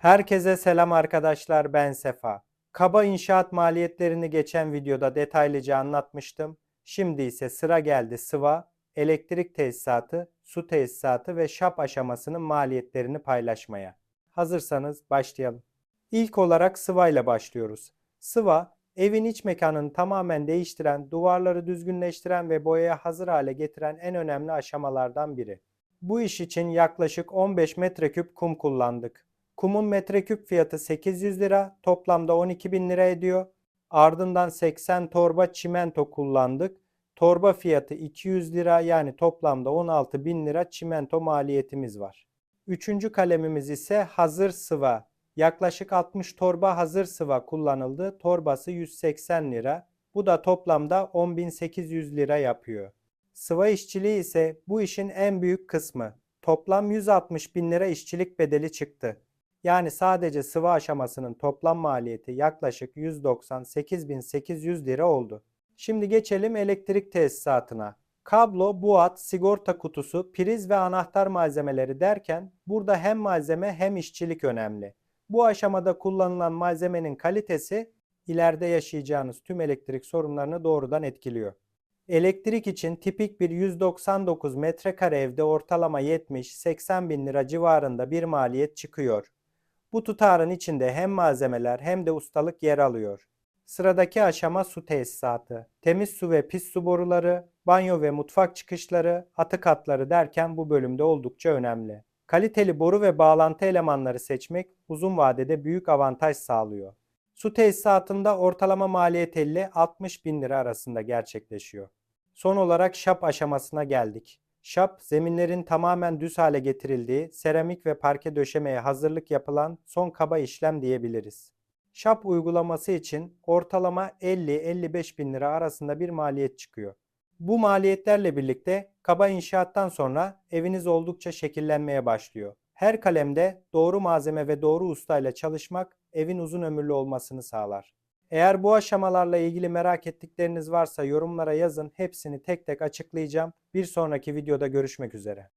Herkese selam arkadaşlar ben Sefa. Kaba inşaat maliyetlerini geçen videoda detaylıca anlatmıştım. Şimdi ise sıra geldi sıva, elektrik tesisatı, su tesisatı ve şap aşamasının maliyetlerini paylaşmaya. Hazırsanız başlayalım. İlk olarak sıva ile başlıyoruz. Sıva, evin iç mekanını tamamen değiştiren, duvarları düzgünleştiren ve boyaya hazır hale getiren en önemli aşamalardan biri. Bu iş için yaklaşık 15 metreküp kum kullandık. Kumun metreküp fiyatı 800 lira, toplamda 12 bin lira ediyor. Ardından 80 torba çimento kullandık. Torba fiyatı 200 lira yani toplamda 16 bin lira çimento maliyetimiz var. Üçüncü kalemimiz ise hazır sıva. Yaklaşık 60 torba hazır sıva kullanıldı. Torbası 180 lira. Bu da toplamda 10.800 lira yapıyor. Sıva işçiliği ise bu işin en büyük kısmı. Toplam 160 bin lira işçilik bedeli çıktı. Yani sadece sıva aşamasının toplam maliyeti yaklaşık 198.800 lira oldu. Şimdi geçelim elektrik tesisatına. Kablo, buat, sigorta kutusu, priz ve anahtar malzemeleri derken burada hem malzeme hem işçilik önemli. Bu aşamada kullanılan malzemenin kalitesi ileride yaşayacağınız tüm elektrik sorunlarını doğrudan etkiliyor. Elektrik için tipik bir 199 metrekare evde ortalama 70-80 bin lira civarında bir maliyet çıkıyor. Bu tutarın içinde hem malzemeler hem de ustalık yer alıyor. Sıradaki aşama su tesisatı. Temiz su ve pis su boruları, banyo ve mutfak çıkışları, atık hatları derken bu bölümde oldukça önemli. Kaliteli boru ve bağlantı elemanları seçmek uzun vadede büyük avantaj sağlıyor. Su tesisatında ortalama maliyet 50-60 bin lira arasında gerçekleşiyor. Son olarak şap aşamasına geldik. Şap, zeminlerin tamamen düz hale getirildiği, seramik ve parke döşemeye hazırlık yapılan son kaba işlem diyebiliriz. Şap uygulaması için ortalama 50-55 bin lira arasında bir maliyet çıkıyor. Bu maliyetlerle birlikte kaba inşaattan sonra eviniz oldukça şekillenmeye başlıyor. Her kalemde doğru malzeme ve doğru ustayla çalışmak evin uzun ömürlü olmasını sağlar. Eğer bu aşamalarla ilgili merak ettikleriniz varsa yorumlara yazın. Hepsini tek tek açıklayacağım. Bir sonraki videoda görüşmek üzere.